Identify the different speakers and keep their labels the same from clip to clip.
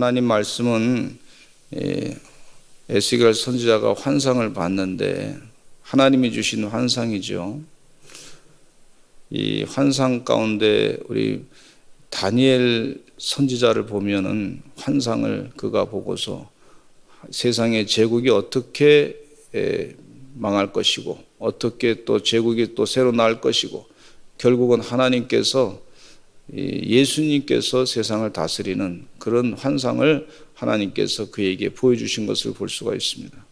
Speaker 1: 하나님 말씀은 예, 에스겔 선지자가 환상을 봤는데 하나님이 주신 환상이죠. 이 환상 가운데 우리 다니엘 선지자를 보면은 환상을 그가 보고서 세상의 제국이 어떻게 에, 망할 것이고 어떻게 또 제국이 또 새로 날 것이고 결국은 하나님께서 예수님께서 세상을 다스리는 그런 환상을 하나님께서 그에게 보여주신 것을 볼 수가 있습니다.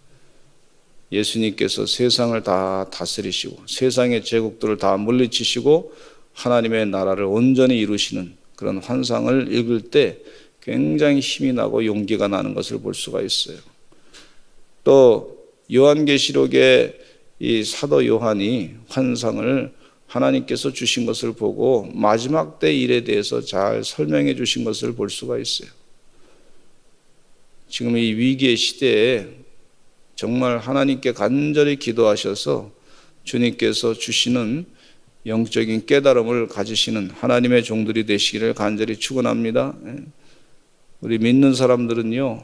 Speaker 1: 예수님께서 세상을 다 다스리시고 세상의 제국들을 다 물리치시고 하나님의 나라를 온전히 이루시는 그런 환상을 읽을 때 굉장히 힘이 나고 용기가 나는 것을 볼 수가 있어요. 또 요한계시록의 이 사도 요한이 환상을 하나님께서 주신 것을 보고 마지막 때 일에 대해서 잘 설명해 주신 것을 볼 수가 있어요. 지금 이 위기의 시대에 정말 하나님께 간절히 기도하셔서 주님께서 주시는 영적인 깨달음을 가지시는 하나님의 종들이 되시기를 간절히 축원합니다. 예. 우리 믿는 사람들은요,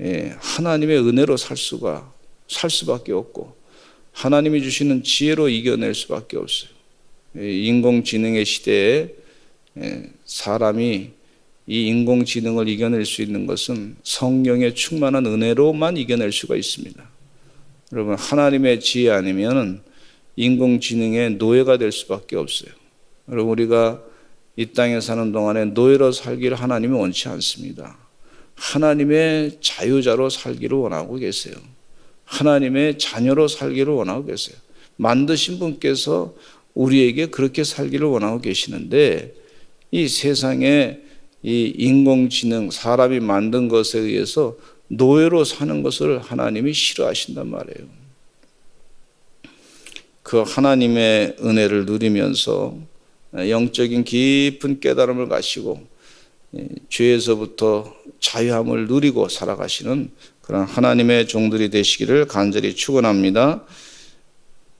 Speaker 1: 예, 하나님의 은혜로 살 수가 살 수밖에 없고 하나님이 주시는 지혜로 이겨낼 수밖에 없어요. 예, 인공지능의 시대에 사람이 이 인공지능을 이겨낼 수 있는 것은 성령의 충만한 은혜로만 이겨낼 수가 있습니다. 여러분, 하나님의 지혜 아니면 인공지능의 노예가 될 수밖에 없어요. 여러분, 우리가 이 땅에 사는 동안에 노예로 살기를 하나님이 원치 않습니다. 하나님의 자유자로 살기를 원하고 계세요. 하나님의 자녀로 살기를 원하고 계세요. 만드신 분께서 우리에게 그렇게 살기를 원하고 계시는데 이 세상에 이 인공지능 사람이 만든 것에 의해서 노예로 사는 것을 하나님이 싫어하신단 말이에요. 그 하나님의 은혜를 누리면서 영적인 깊은 깨달음을 가시고 죄에서부터 자유함을 누리고 살아가시는 그런 하나님의 종들이 되시기를 간절히 축원합니다.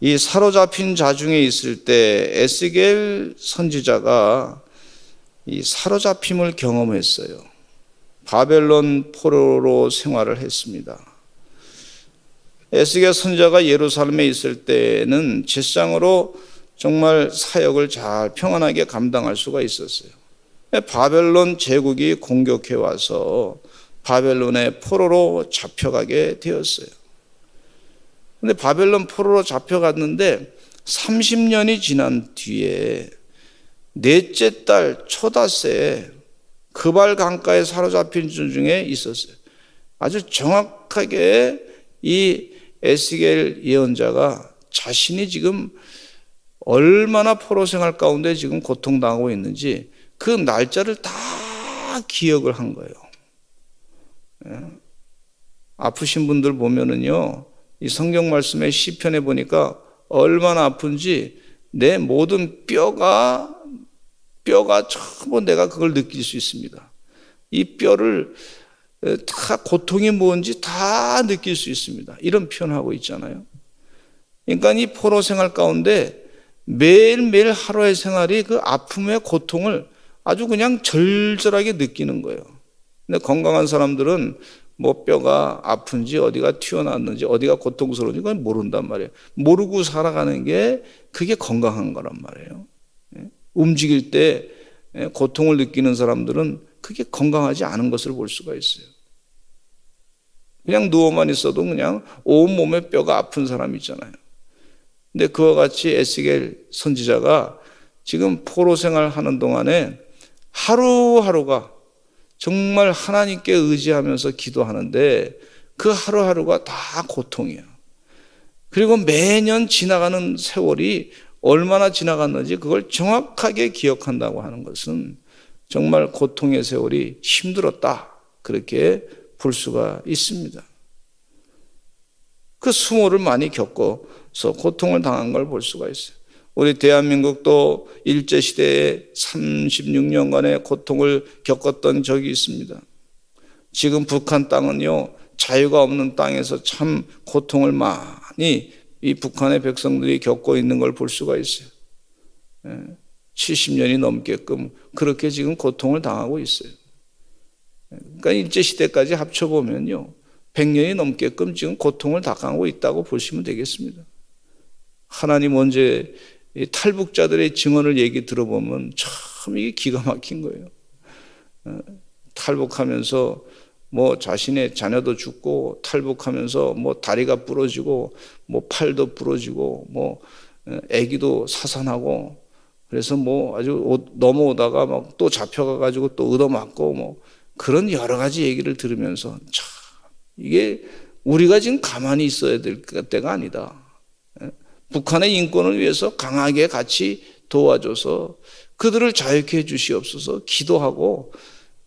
Speaker 1: 이 사로잡힌 자중에 있을 때 에스겔 선지자가 이 사로잡힘을 경험했어요. 바벨론 포로로 생활을 했습니다. 에스겔 선자가 예루살렘에 있을 때는 제상으로 정말 사역을 잘 평안하게 감당할 수가 있었어요. 바벨론 제국이 공격해 와서 바벨론의 포로로 잡혀가게 되었어요. 근데 바벨론 포로로 잡혀갔는데 30년이 지난 뒤에 넷째 딸 초다세 그발 강가에 사로잡힌 중 중에 있었어요. 아주 정확하게 이 에스겔 예언자가 자신이 지금 얼마나 포로 생활 가운데 지금 고통당하고 있는지 그 날짜를 다 기억을 한 거예요. 예? 아프신 분들 보면은요, 이 성경 말씀의 시편에 보니까 얼마나 아픈지 내 모든 뼈가 뼈가 전부 내가 그걸 느낄 수 있습니다. 이 뼈를 다 고통이 뭔지 다 느낄 수 있습니다. 이런 표현하고 있잖아요. 그러니까 이 포로 생활 가운데 매일매일 하루의 생활이 그 아픔의 고통을 아주 그냥 절절하게 느끼는 거예요. 근데 건강한 사람들은 뭐 뼈가 아픈지 어디가 튀어나왔는지 어디가 고통스러운지 그건 모른단 말이에요. 모르고 살아가는 게 그게 건강한 거란 말이에요. 움직일 때 고통을 느끼는 사람들은 그게 건강하지 않은 것을 볼 수가 있어요. 그냥 누워만 있어도 그냥 온몸에 뼈가 아픈 사람 있잖아요. 근데 그와 같이 에스겔 선지자가 지금 포로 생활하는 동안에 하루하루가 정말 하나님께 의지하면서 기도하는데 그 하루하루가 다 고통이에요. 그리고 매년 지나가는 세월이 얼마나 지나갔는지 그걸 정확하게 기억한다고 하는 것은 정말 고통의 세월이 힘들었다. 그렇게 볼 수가 있습니다. 그 수모를 많이 겪어서 고통을 당한 걸 볼 수가 있어요. 우리 대한민국도 일제시대에 36년간의 고통을 겪었던 적이 있습니다. 지금 북한 땅은요, 자유가 없는 땅에서 참 고통을 많이 이 북한의 백성들이 겪고 있는 걸 볼 수가 있어요. 70년이 예, 넘게끔 그렇게 지금 고통을 당하고 있어요. 그러니까 일제 시대까지 합쳐 보면요. 100년이 넘게끔 지금 고통을 당하고 있다고 보시면 되겠습니다. 하나님 언제 탈북자들의 증언을 얘기 들어보면 참 이게 기가 막힌 거예요. 어, 탈북하면서 뭐 자신의 자녀도 죽고 탈북하면서 뭐 다리가 부러지고 뭐 팔도 부러지고 뭐 어, 아기도 사산하고 그래서 뭐 아주 넘어오다가 막 또 잡혀가 가지고 또 얻어맞고 뭐 그런 여러 가지 얘기를 들으면서 참 이게 우리가 지금 가만히 있어야 될 때가 아니다. 예? 북한의 인권을 위해서 강하게 같이 도와줘서 그들을 자유케 해 주시옵소서 기도하고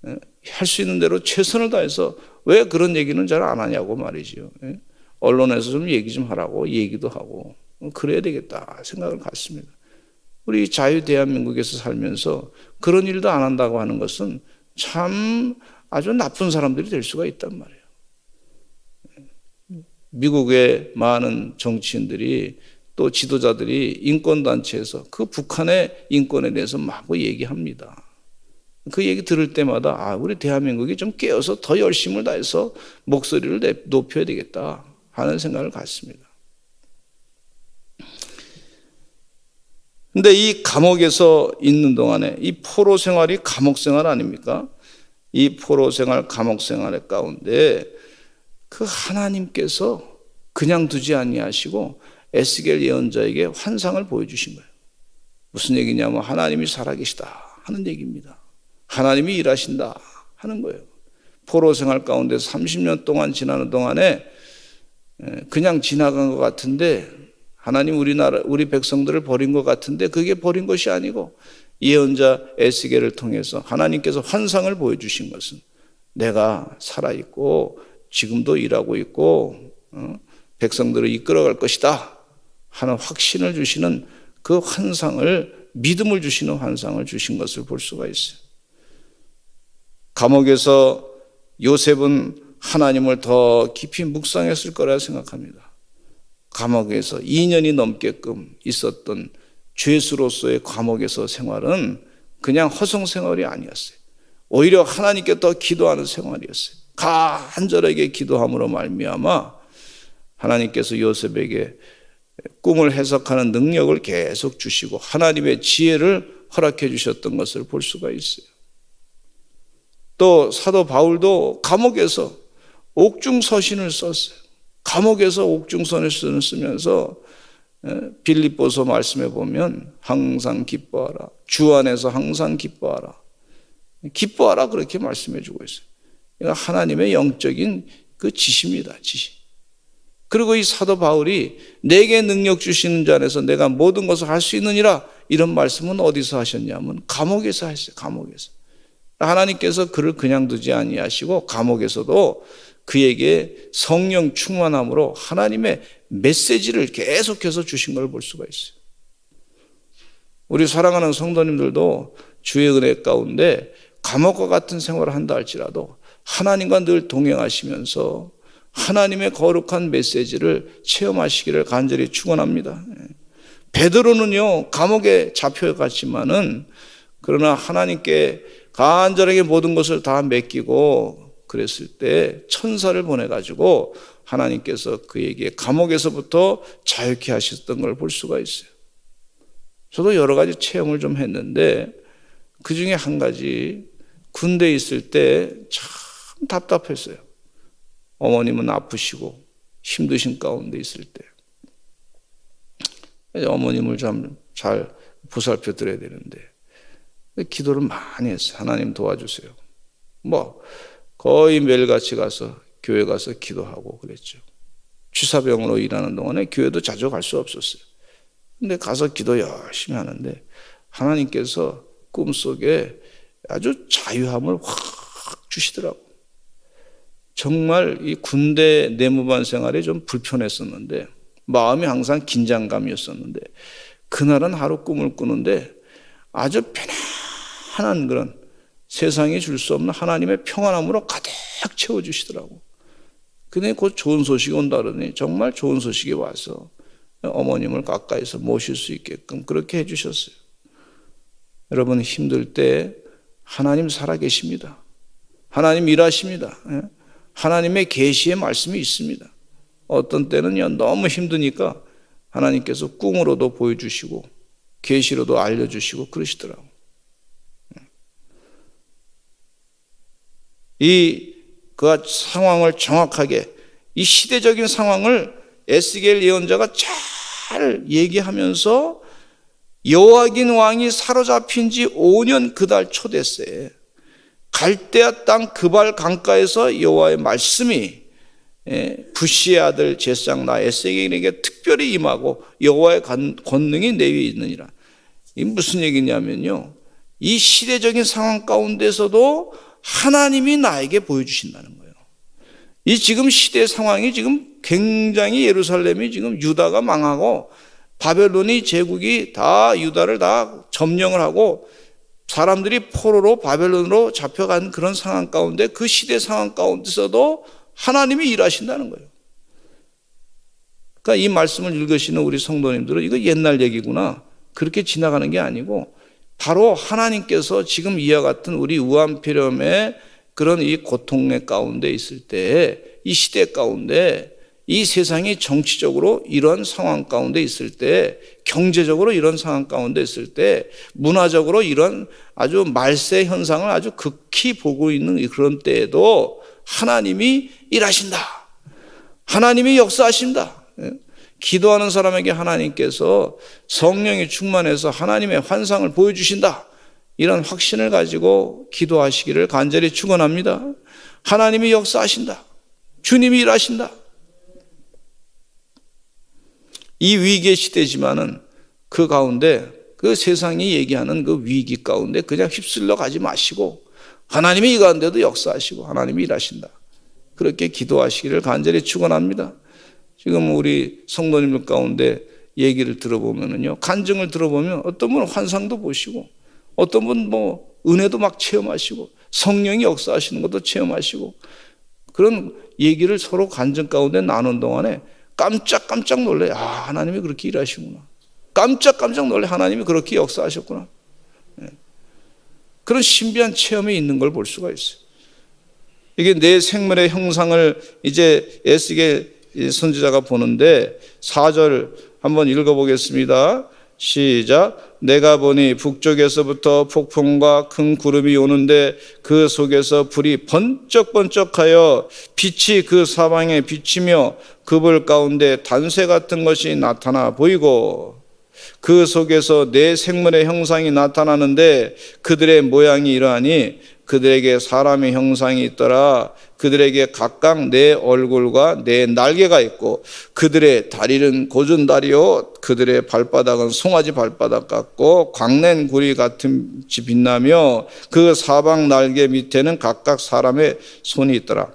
Speaker 1: 예? 할수 있는 대로 최선을 다해서 왜 그런 얘기는 잘 안 하냐고 말이죠. 예? 언론에서 좀 얘기 좀 하라고 얘기도 하고 그래야 되겠다 생각을 갖습니다. 우리 자유 대한민국에서 살면서 그런 일도 안 한다고 하는 것은 참 아주 나쁜 사람들이 될 수가 있단 말이에요. 미국의 많은 정치인들이 또 지도자들이 인권단체에서 그 북한의 인권에 대해서 마구 얘기합니다. 그 얘기 들을 때마다 아, 우리 대한민국이 좀 깨어서 더 열심을 다해서 목소리를 높여야 되겠다 하는 생각을 갖습니다. 근데 이 감옥에서 있는 동안에 이 포로 생활이 감옥 생활 아닙니까? 이 포로 생활, 감옥 생활의 가운데 그 하나님께서 그냥 두지 아니하시고 에스겔 예언자에게 환상을 보여주신 거예요. 무슨 얘기냐면 하나님이 살아계시다 하는 얘기입니다. 하나님이 일하신다 하는 거예요. 포로 생활 가운데 30년 동안 지나는 동안에 그냥 지나간 것 같은데 하나님 우리나라 우리 백성들을 버린 것 같은데 그게 버린 것이 아니고 예언자 에스겔을 통해서 하나님께서 환상을 보여주신 것은 내가 살아 있고 지금도 일하고 있고 어? 백성들을 이끌어갈 것이다 하는 확신을 주시는 그 환상을 믿음을 주시는 환상을 주신 것을 볼 수가 있어요. 감옥에서 요셉은 하나님을 더 깊이 묵상했을 거라 생각합니다. 감옥에서 2년이 넘게끔 있었던 죄수로서의 감옥에서 생활은 그냥 허송 생활이 아니었어요. 오히려 하나님께 더 기도하는 생활이었어요. 간절하게 기도함으로 말미암아 하나님께서 요셉에게 꿈을 해석하는 능력을 계속 주시고 하나님의 지혜를 허락해 주셨던 것을 볼 수가 있어요. 또 사도 바울도 감옥에서 옥중 서신을 썼어요. 감옥에서 옥중선을 쓰면서 빌립보서 말씀해 보면 항상 기뻐하라. 주 안에서 항상 기뻐하라. 기뻐하라 그렇게 말씀해 주고 있어요. 하나님의 영적인 그 지시입니다. 지시. 그리고 이 사도 바울이 내게 능력 주시는 자 안에서 내가 모든 것을 할 수 있느니라 이런 말씀은 어디서 하셨냐면 감옥에서 하셨어요. 감옥에서. 하나님께서 그를 그냥 두지 아니하시고 감옥에서도 그에게 성령 충만함으로 하나님의 메시지를 계속해서 주신 걸 볼 수가 있어요. 우리 사랑하는 성도님들도 주의 은혜 가운데 감옥과 같은 생활을 한다 할지라도 하나님과 늘 동행하시면서 하나님의 거룩한 메시지를 체험하시기를 간절히 축원합니다. 베드로는요 감옥에 잡혀갔지만은 그러나 하나님께 간절하게 모든 것을 다 맡기고 그랬을 때 천사를 보내 가지고 하나님께서 그에게 감옥에서부터 자유케 하셨던 걸 볼 수가 있어요. 저도 여러 가지 체험을 좀 했는데 그 중에 한 가지 군대에 있을 때 참 답답했어요. 어머님은 아프시고 힘드신 가운데 있을 때. 어머님을 좀잘 보살펴 드려야 되는데 기도를 많이 했어요. 하나님 도와주세요. 뭐 거의 매일같이 가서 교회 가서 기도하고 그랬죠. 취사병으로 일하는 동안에 교회도 자주 갈 수 없었어요. 근데 가서 기도 열심히 하는데 하나님께서 꿈속에 아주 자유함을 확 주시더라고. 정말 이 군대 내무반 생활이 좀 불편했었는데 마음이 항상 긴장감이었었는데 그날은 하루 꿈을 꾸는데 아주 편안한 그런 세상이 줄 수 없는 하나님의 평안함으로 가득 채워주시더라고. 근데 곧 좋은 소식이 온다 그러니 정말 좋은 소식이 와서 어머님을 가까이서 모실 수 있게끔 그렇게 해주셨어요. 여러분 힘들 때 하나님 살아계십니다. 하나님 일하십니다. 예? 하나님의 계시의 말씀이 있습니다. 어떤 때는요 너무 힘드니까 하나님께서 꿈으로도 보여주시고 계시로도 알려주시고 그러시더라고. 이그 상황을 정확하게 이 시대적인 상황을 에스겔 예언자가 잘 얘기하면서 여호와긴 왕이 사로잡힌 지 5년 그달 초 됐어요. 갈대아 땅 그발 강가에서 여호와의 말씀이 예, 부시의 아들 제상 나 에스겔에게 특별히 임하고 여호와의 관- 권능이 내 위에 있느니라. 이 무슨 얘기냐면요. 이 시대적인 상황 가운데서도 하나님이 나에게 보여주신다는 거예요. 이 지금 시대 상황이 지금 굉장히 예루살렘이 지금 유다가 망하고 바벨론이 제국이 다 유다를 다 점령을 하고 사람들이 포로로 바벨론으로 잡혀간 그런 상황 가운데 그 시대 상황 가운데서도 하나님이 일하신다는 거예요. 그러니까 이 말씀을 읽으시는 우리 성도님들은 이거 옛날 얘기구나. 그렇게 지나가는 게 아니고 바로 하나님께서 지금 이와 같은 우리 우한폐렴의 그런 이 고통의 가운데 있을 때 이 시대 가운데 이 세상이 정치적으로 이런 상황 가운데 있을 때 경제적으로 이런 상황 가운데 있을 때 문화적으로 이런 아주 말세 현상을 아주 극히 보고 있는 그런 때에도 하나님이 일하신다. 하나님이 역사하신다. 예? 기도하는 사람에게 하나님께서 성령이 충만해서 하나님의 환상을 보여주신다. 이런 확신을 가지고 기도하시기를 간절히 축원합니다. 하나님이 역사하신다. 주님이 일하신다. 이 위기의 시대지만은 그 가운데 그 세상이 얘기하는 그 위기 가운데 그냥 휩쓸려 가지 마시고 하나님이 이 가운데도 역사하시고 하나님이 일하신다. 그렇게 기도하시기를 간절히 축원합니다. 지금 우리 성도님들 가운데 얘기를 들어보면은요, 간증을 들어보면 어떤 분은 환상도 보시고, 어떤 분은 뭐 은혜도 막 체험하시고, 성령이 역사하시는 것도 체험하시고, 그런 얘기를 서로 간증 가운데 나눈 동안에 깜짝깜짝 놀래. 아, 하나님이 그렇게 일하시구나. 깜짝깜짝 놀래. 하나님이 그렇게 역사하셨구나. 예. 그런 신비한 체험이 있는 걸 볼 수가 있어요. 이게 내 생물의 형상을 이제 에스겔 선지자가 보는데 4절 한번 읽어보겠습니다. 시작. 내가 보니 북쪽에서부터 폭풍과 큰 구름이 오는데 그 속에서 불이 번쩍번쩍하여 빛이 그 사방에 비치며 그불 가운데 단새 같은 것이 나타나 보이고 그 속에서 내 생물의 형상이 나타나는데 그들의 모양이 이러하니 그들에게 사람의 형상이 있더라. 그들에게 각각 내 얼굴과 내 날개가 있고 그들의 다리는 고준 다리요 그들의 발바닥은 송아지 발바닥 같고 광낸 구리 같은 지 빛나며 그 사방 날개 밑에는 각각 사람의 손이 있더라.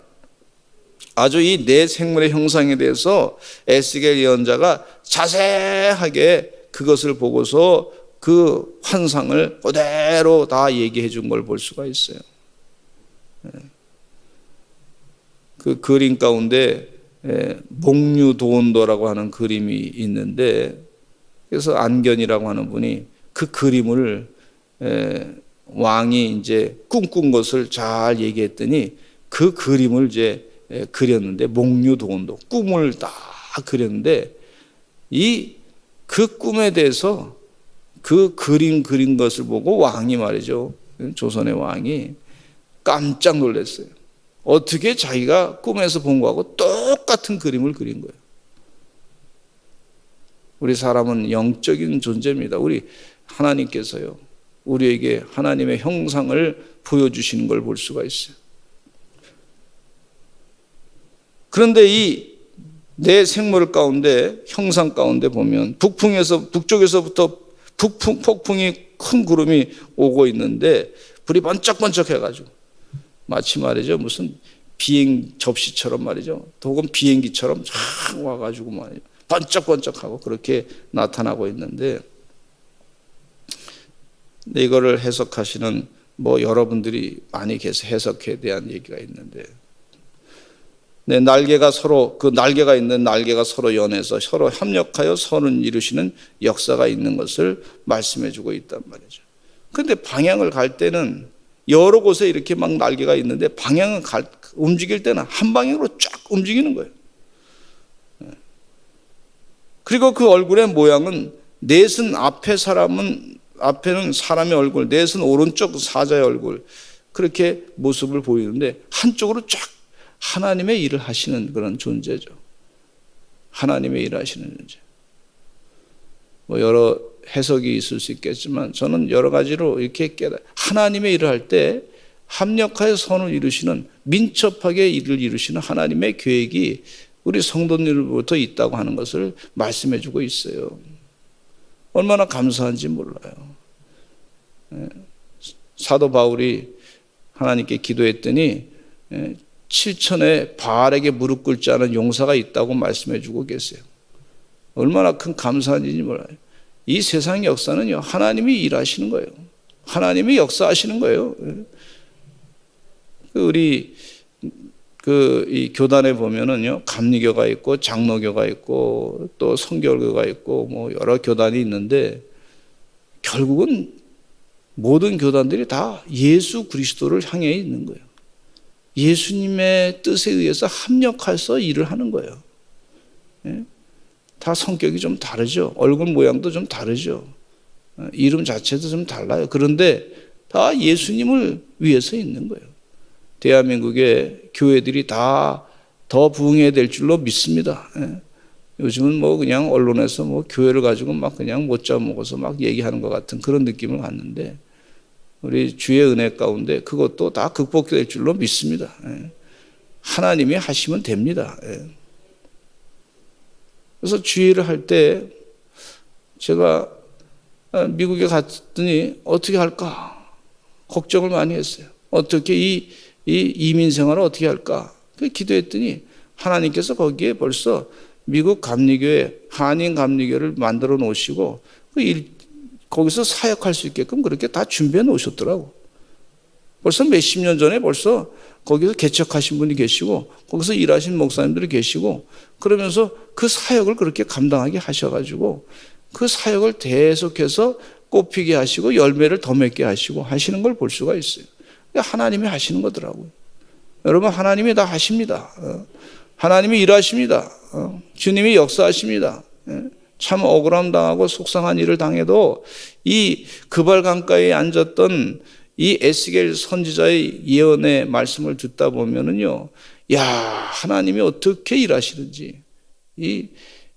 Speaker 1: 아주 이내 생물의 형상에 대해서 에스겔 예언자가 자세하게 그것을 보고서 그 환상을 그대로 다 얘기해 준 걸 볼 수가 있어요. 그 그림 가운데 목류도온도라고 하는 그림이 있는데 그래서 안견이라고 하는 분이 그 그림을 왕이 이제 꿈꾼 것을 잘 얘기했더니 그 그림을 이제 그렸는데 목류도온도 꿈을 다 그렸는데 이 그 꿈에 대해서 그 그림 그린 것을 보고 왕이 말이죠. 조선의 왕이 깜짝 놀랐어요. 어떻게 자기가 꿈에서 본 거하고 똑같은 그림을 그린 거예요. 우리 사람은 영적인 존재입니다. 우리 하나님께서요. 우리에게 하나님의 형상을 보여주시는 걸 볼 수가 있어요. 그런데 이 내 생물 가운데 형상 가운데 보면 북풍에서 북쪽에서부터 북풍 폭풍이 큰 구름이 오고 있는데 불이 번쩍번쩍 해가지고 마치 말이죠. 무슨 비행 접시처럼 말이죠. 혹은 비행기처럼 쫙 와가지고 말이죠 번쩍번쩍하고 그렇게 나타나고 있는데 이거를 해석하시는 뭐 여러분들이 많이 계속 해석에 대한 얘기가 있는데 네, 날개가 서로 그 날개가 있는 날개가 서로 연해서 서로 협력하여 선을 이루시는 역사가 있는 것을 말씀해 주고 있단 말이죠. 근데 방향을 갈 때는 여러 곳에 이렇게 막 날개가 있는데 방향은 갈, 움직일 때는 한 방향으로 쫙 움직이는 거예요. 예. 그리고 그 얼굴의 모양은 넷은 앞에 사람은 앞에는 사람의 얼굴, 넷은 오른쪽 사자의 얼굴 그렇게 모습을 보이는데 한쪽으로 쫙 하나님의 일을 하시는 그런 존재죠. 하나님의 일을 하시는 존재. 뭐 여러 해석이 있을 수 있겠지만 저는 여러 가지로 이렇게 깨달 하나님의 일을 할 때 합력하여 선을 이루시는 민첩하게 일을 이루시는 하나님의 계획이 우리 성도님으로부터 있다고 하는 것을 말씀해 주고 있어요. 얼마나 감사한지 몰라요. 예. 사도 바울이 하나님께 기도했더니 7천의 바알에게 무릎 꿇지 않은 용사가 있다고 말씀해 주고 계세요. 얼마나 큰 감사한지 몰라요. 이 세상 역사는요, 하나님이 일하시는 거예요. 하나님이 역사하시는 거예요. 그 우리 그 이 교단에 보면은요, 감리교가 있고 장로교가 있고 또 성결교가 있고 뭐 여러 교단이 있는데 결국은 모든 교단들이 다 예수 그리스도를 향해 있는 거예요. 예수님의 뜻에 의해서 합력해서 일을 하는 거예요. 예? 다 성격이 좀 다르죠. 얼굴 모양도 좀 다르죠. 어, 이름 자체도 좀 달라요. 그런데 다 예수님을 위해서 있는 거예요. 대한민국의 교회들이 다 더 부흥해야 될 줄로 믿습니다. 예. 요즘은 뭐 그냥 언론에서 뭐 교회를 가지고 막 그냥 못 잡먹어서 막 얘기하는 것 같은 그런 느낌을 갖는데 우리 주의 은혜 가운데 그것도 다 극복될 줄로 믿습니다. 예. 하나님이 하시면 됩니다. 예. 그래서 주의를 할 때 제가 미국에 갔더니 어떻게 할까 걱정을 많이 했어요. 어떻게 이, 이 이민 생활을 어떻게 할까? 그 기도했더니 하나님께서 거기에 벌써 미국 감리교회 한인 감리교를 만들어 놓으시고 그 일, 거기서 사역할 수 있게끔 그렇게 다 준비해 놓으셨더라고. 벌써 몇십 년 전에 벌써 거기서 개척하신 분이 계시고 거기서 일하신 목사님들이 계시고 그러면서 그 사역을 그렇게 감당하게 하셔가지고 그 사역을 계속해서 꽃피게 하시고 열매를 더 맺게 하시고 하시는 걸 볼 수가 있어요. 하나님이 하시는 거더라고요. 여러분 하나님이 다 하십니다. 어. 하나님이 일하십니다. 어. 주님이 역사하십니다. 예. 참 억울함 당하고 속상한 일을 당해도 이 그발 강가에 앉았던 이 에스겔 선지자의 예언의 말씀을 듣다 보면은요, 야 하나님이 어떻게 일하시는지 이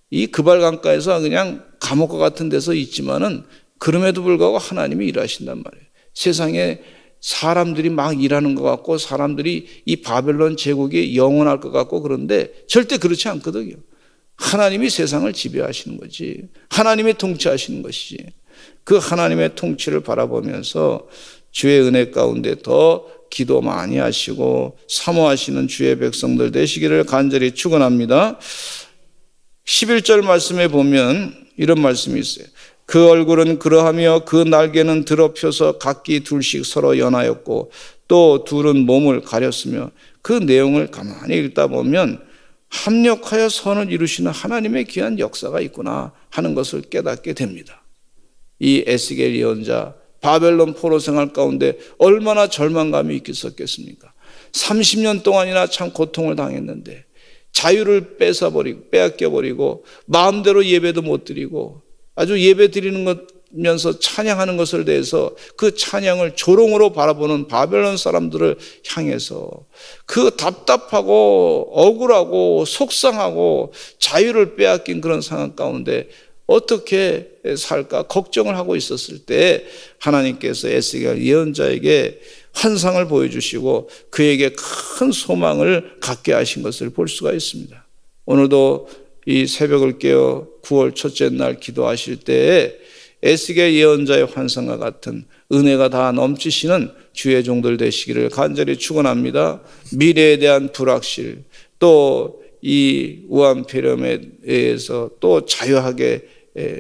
Speaker 1: 이 그발 강가에서 그냥 감옥과 같은 데서 있지만은 그럼에도 불구하고 하나님이 일하신단 말이에요. 세상에 사람들이 막 일하는 것 같고 사람들이 이 바벨론 제국이 영원할 것 같고 그런데 절대 그렇지 않거든요. 하나님이 세상을 지배하시는 거지. 하나님이 통치하시는 것이지. 그 하나님의 통치를 바라보면서 주의 은혜 가운데 더 기도 많이 하시고 사모하시는 주의 백성들 되시기를 간절히 축원합니다. 11절 말씀에 보면 이런 말씀이 있어요. 그 얼굴은 그러하며 그 날개는 드럽혀서 각기 둘씩 서로 연하였고 또 둘은 몸을 가렸으며 그 내용을 가만히 읽다 보면 합력하여 선을 이루시는 하나님의 귀한 역사가 있구나 하는 것을 깨닫게 됩니다. 이 에스겔 예언자 바벨론 포로 생활 가운데 얼마나 절망감이 있겠었겠습니까? 30년 동안이나 참 고통을 당했는데 자유를 뺏어버리고 빼앗겨버리고 마음대로 예배도 못 드리고 아주 예배 드리는 것 면서 찬양하는 것을 대해서 그 찬양을 조롱으로 바라보는 바벨론 사람들을 향해서 그 답답하고 억울하고 속상하고 자유를 빼앗긴 그런 상황 가운데 어떻게 살까 걱정을 하고 있었을 때 하나님께서 에스겔 예언자에게 환상을 보여주시고 그에게 큰 소망을 갖게 하신 것을 볼 수가 있습니다. 오늘도 이 새벽을 깨어 9월 첫째 날 기도하실 때에 에스겔 예언자의 환상과 같은 은혜가 다 넘치시는 주의 종들 되시기를 간절히 축원합니다. 미래에 대한 불확실 또 이 우한폐렴에 의해서 또 자유하게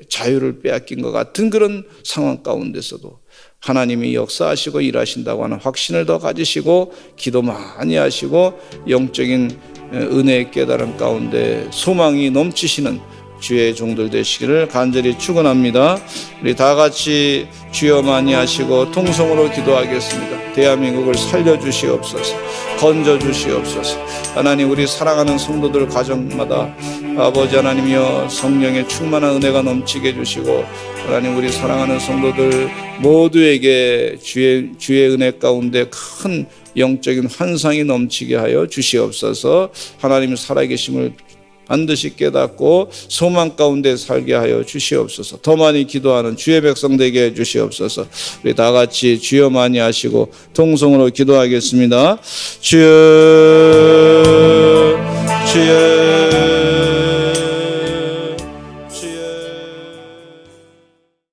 Speaker 1: 자유를 빼앗긴 것 같은 그런 상황 가운데서도 하나님이 역사하시고 일하신다고 하는 확신을 더 가지시고 기도 많이 하시고 영적인 은혜의 깨달음 가운데 소망이 넘치시는 주의 종들 되시기를 간절히 축원합니다. 우리 다 같이 주여 많이 하시고 통성으로 기도하겠습니다. 대한민국을 살려 주시옵소서. 건져 주시옵소서. 하나님 우리 사랑하는 성도들 가정마다 아버지 하나님이여 성령의 충만한 은혜가 넘치게 해주시고 하나님 우리 사랑하는 성도들 모두에게 주의 주의 은혜 가운데 큰 영적인 환상이 넘치게 하여 주시옵소서. 하나님 살아계심을 반드시 깨닫고 소망 가운데 살게 하여 주시옵소서. 더 많이 기도하는 주의 백성 되게 해 주시옵소서. 우리 다 같이 주여 많이 하시고 통성으로 기도하겠습니다. 주여 주여